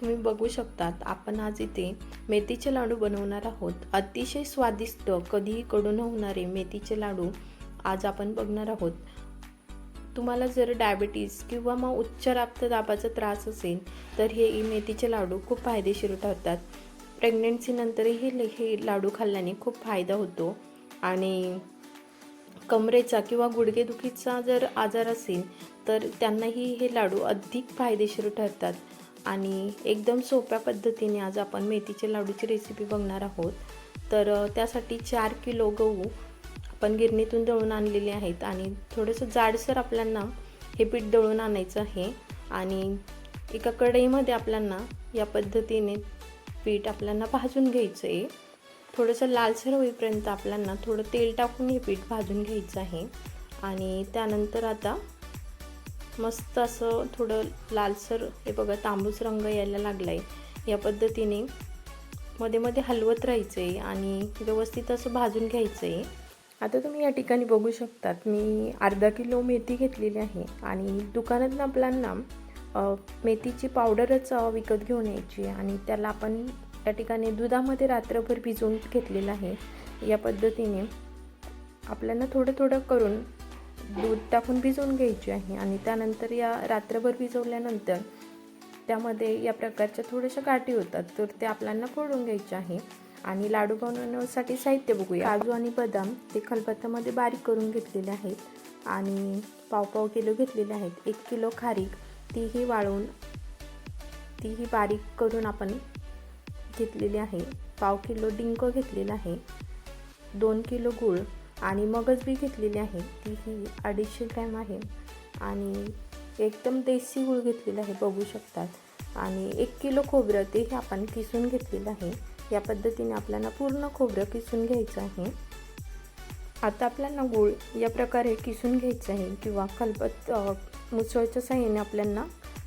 तुम्ही बघू शकतात आपण आज इथे मेथीचे लाडू बनवणार आहोत. अतिशय स्वादिष्ट कधीही कडून होणारे मेथीचे लाडू आज आपण बघणार आहोत. तुम्हाला जर डायबिटीस किंवा मग उच्च रक्तदाबाचा त्रास असेल तर हे मेथीचे लाडू खूप फायदेशीर ठरतात. प्रेग्नेन्सीनंतरही ले- हे लाडू खाल्ल्याने खूप फायदा होतो. आणि कमरेचा किंवा गुडघेदुखीचा जर आजार असेल तर त्यांनाही हे लाडू अधिक फायदेशीर ठरतात. आणि एकदम सोप्या पद्धतीने आज आपण मेथीचे लाडूची रेसिपी बघणार आहोत. तर त्यासाठी चार किलो गहू आपण गिरणीतून दळून आणलेले आहेत आणि थोडंसं जाडसर आपल्यांना हे पीठ दळून आणायचं आहे. आणि एका कढईमध्ये आपल्यांना या पद्धतीने पीठ आपल्याला भाजून घ्यायचं आहे थोडंसं लालसर होईपर्यंत आपल्यांना थोडं तेल टाकून हे पीठ भाजून घ्यायचं आहे. आणि त्यानंतर आता मस्त असं थोडं लालसर हे बघा तांबूस रंग यायला लागला आहे या पद्धतीने मध्ये मध्ये हलवत राहायचं आहे आणि व्यवस्थित असं भाजून घ्यायचं आहे आता तुम्ही या ठिकाणी बघू शकतात मी अर्धा किलो मेथी घेतलेली आहे आणि दुकानातून आपल्याला मेथीची पावडरच विकत घेऊन यायची आणि त्याला आपण या ठिकाणी दुधामध्ये रात्रभर भिजवून घेतलेलं आहे. या पद्धतीने आपल्याला थोडं थोडं करून दूध टाकून भिजवून घ्यायची आहे आणि त्यानंतर या रात्रभर भिजवल्यानंतर त्यामध्ये या प्रकारच्या थोड्याशा गाठी होतात तर ते आपल्याला फोडून घ्यायचे आहे. आणि लाडू बनवण्यासाठी साहित्य बघूया. काजू आणि बदाम ते खलबत्त्यामध्ये बारीक करून घेतलेले आहेत आणि पाव पाव किलो घेतलेले आहेत. एक किलो खारीक तीही वाळवून तीही बारीक करून आपण घेतलेली आहे. पाव किलो डिंक घेतलेला आहे. दोन किलो गूळ आणि मगज बी घेतलेली आहे. ती ही अडीचशे ग्रॅम आहे. आणि एकदम देसी गूळ घेतलेला आहे बघू शकतात. आणि एक किलो खोबरं तेही आपण किसून घेतलेलं आहे. या पद्धतीने आपल्याला पूर्ण खोबरं किसून घ्यायचं आहे. आता आपल्याला गूळ या प्रकारे किसून घ्यायचं आहे किंवा खलबत मुसळच्या साह्याने आपल्याला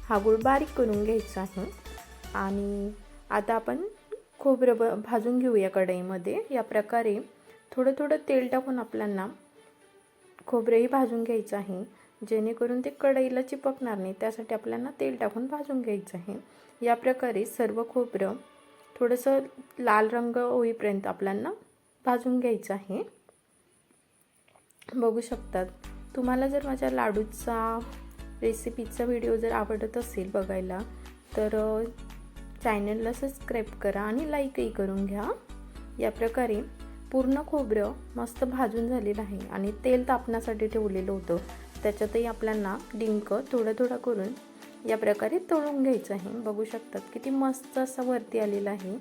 हा गूळ बारीक करून घ्यायचा आहे. आणि आता आपण खोबरं ब भाजून घेऊया कढईमध्ये. या प्रकारे थोडं थोडं तेल टाकून आपल्याला खोबरंही भाजून घ्यायचं आहे. जेणेकरून ते कढईला चिपकणार नाही त्यासाठी आपल्याला तेल टाकून भाजून घ्यायचं आहे. या प्रकारे सर्व खोबरं थोडंसं लाल रंग होईपर्यंत आपल्याला भाजून घ्यायचं आहे. बघू शकतात तुम्हाला जर माझ्या लाडूचा रेसिपीचा व्हिडिओ जर आवडत असेल बघायला तर चॅनलला सबस्क्राईब करा आणि लाईकही करून घ्या. या प्रकारे पूर्ण खोबरं मस्त भाजून झालेलं आहे आणि तेल तापण्यासाठी ठेवलेलं होतं. त्याच्यातही आपल्यांना डिंक थोडं थोडं करून या प्रकारे तळून घ्यायचं आहे. बघू शकतात किती मस्त असं वरती आलेलं आहे.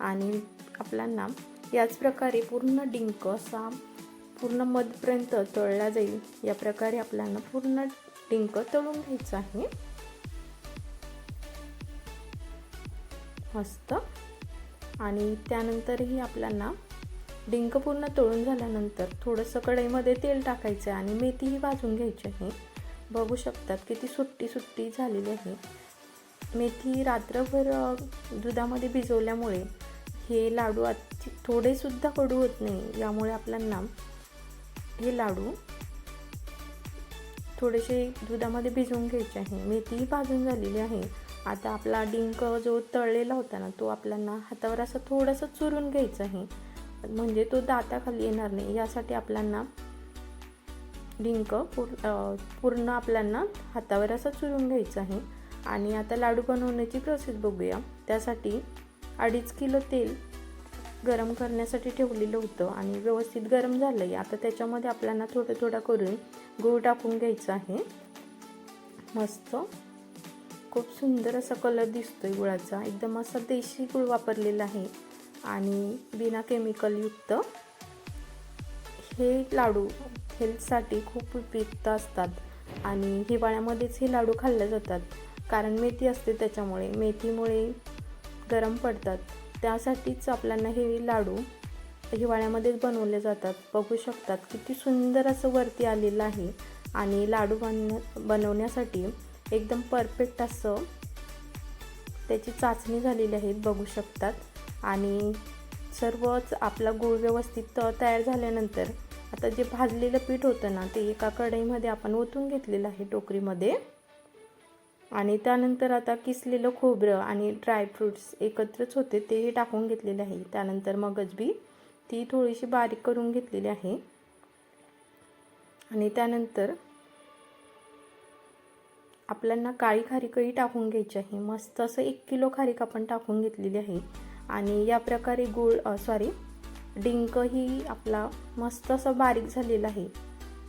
आणि आपल्यांना याच प्रकारे पूर्ण डिंक असा पूर्ण मधपर्यंत तळला जाईल. या प्रकारे आपल्याला पूर्ण डिंक तळून घ्यायचं आहे. मस्त. आणि त्यानंतरही आपल्याला डिंक पूर्ण तळून झाल्यानंतर थोडंसं कढईमध्ये तेल टाकायचं आहे आणि मेथीही भाजून घ्यायची आहे. बघू शकतात किती सुट्टी सुट्टी झालेली आहे. मेथी रात्रभर दुधामध्ये भिजवल्यामुळे हे लाडू अति थोडेसुद्धा कडू होत नाही. यामुळे आपल्यांना हे लाडू थोडेसे दुधामध्ये भिजवून घ्यायचे आहे. मेथीही भाजून झालेली आहे. आता आपला डिंक जो तळलेला होता ना तो आपल्याला हातावर असं थोडंसं चुरून घ्यायचं आहे. म्हणजे तो दाताखाली येणार नाही. यासाठी आपल्यांना डिंक पूर्ण पूर्ण आपल्यांना हातावर असं चुरून घ्यायचं आहे. आणि आता लाडू बनवण्याची प्रोसेस बघूया. त्यासाठी अडीच किलो तेल गरम करण्यासाठी ठेवलेलं होतं आणि व्यवस्थित गरम झालं आहे आता त्याच्यामध्ये आपल्याला थोडं थोडं करून गूळ टाकून घ्यायचं आहे. मस्त. खूप सुंदर असा कलर दिसतोय गुळाचा. एकदम असा देशी गुळ वापरलेला आहे. आणि बिना केमिकलयुक्त हे लाडू हेल्थसाठी खूप उपयुक्त असतात. आणि हिवाळ्यामध्येच हे लाडू खाल्ले जातात. कारण मेथी असते त्याच्यामुळे. मेथीमुळे गरम पडतात. त्यासाठीच आपल्याला हे लाडू हिवाळ्यामध्येच बनवले जातात. बघू शकतात किती सुंदर असं वरती आलेलं आहे. आणि लाडू बन बनवण्यासाठी एकदम परफेक्ट असं त्याची चाचणी झालेली आहे. बघू शकतात. आणि सर्वच आपला गूळ व्यवस्थित तयार झाल्यानंतर आता जे भाजलेलं पीठ होतं ना ते एका कढईमध्ये आपण ओतून घेतलेलं आहे टोकरीमध्ये. आणि त्यानंतर आता किसलेलं खोबरं आणि ड्रायफ्रूट्स एकत्रच होते तेही टाकून घेतलेले आहे. त्यानंतर मगज बी ती थोडीशी बारीक करून घेतलेली आहे. आणि त्यानंतर आपल्यांना काळी खारीकही टाकून घ्यायची आहे. मस्त असं एक किलो खारीक आपण टाकून घेतलेली आहे. आणि या प्रकारे गूळ सॉरी डिंकही आपला मस्त असं बारीक झालेला आहे.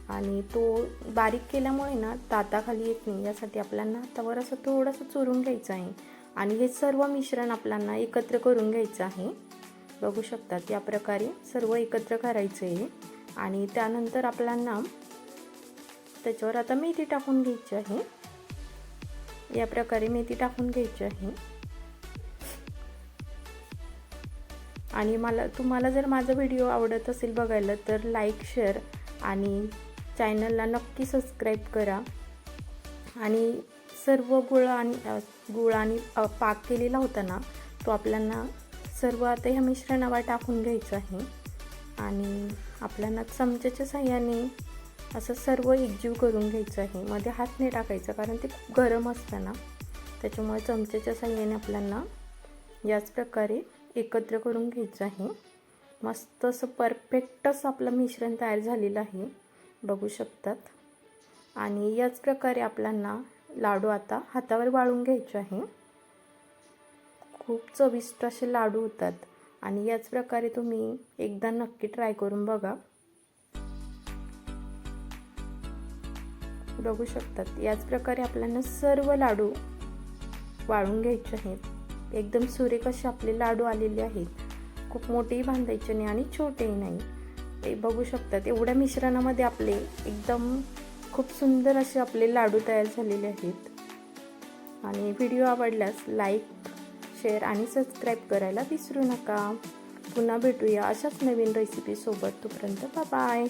आणि तो बारीक केल्यामुळे ना ताताखाली येत नाही यासाठी आपल्याला हातावर असं थोडंसं चुरून घ्यायचं आहे. आणि हे सर्व मिश्रण आपल्याला एकत्र करून घ्यायचं आहे. बघू शकतात या प्रकारे सर्व एकत्र करायचं आहे. आणि त्यानंतर आपल्याला त्याच्यावर आता मेथी टाकून घ्यायची आहे. या प्रकारे मेथी टाकून घ्यायची आहे. आणि मला तुम्हाला जर माझा व्हिडिओ आवडत असेल बघायला तर लाईक शेअर आणि चॅनलला नक्की सबस्क्राईब करा. आणि सर्व गुळ आणि गुळ आणि पाक केलेला होता ना तो आपल्याला सर्व आता ह्या मिश्रणावर टाकून घ्यायचं आहे. आणि आपल्याला चमच्याच्या साह्याने असं सर्व एकजीव करून घ्यायचं आहे. मध्ये हात नाही टाकायचा कारण ते खूप गरम असतं ना. त्याच्यामुळे चमच्याच्या साह्याने आपल्याला याच प्रकारे एकत्र करून घ्यायचं आहे. मस्त असं परफेक्टच आपलं मिश्रण तयार झालेलं आहे. बघू शकतात. आणि याच प्रकारे आपल्यांना लाडू आता हातावर वाळून घ्यायचे आहे. खूप चविष्ट असे लाडू होतात. आणि याच प्रकारे तुम्ही एकदा नक्की ट्राय करून बघा. बघू शकतात. याच प्रकारे आपल्याला सर्व लाडू वाळून घ्यायचे आहेत. एकदम सुरेख असे आपले लाडू आलेले आहेत. खूप मोठेही बांधायचे नाही आणि छोटेही नाही. ते बघू शकतात एवढ्या मिश्रणामध्ये आपले एकदम खूप सुंदर असे आपले लाडू तयार झालेले आहेत. आणि व्हिडिओ आवडल्यास लाईक शेअर आणि सबस्क्राईब करायला विसरू नका. पुन्हा भेटूया अशाच नवीन रेसिपीसोबत तोपर्यंत बाय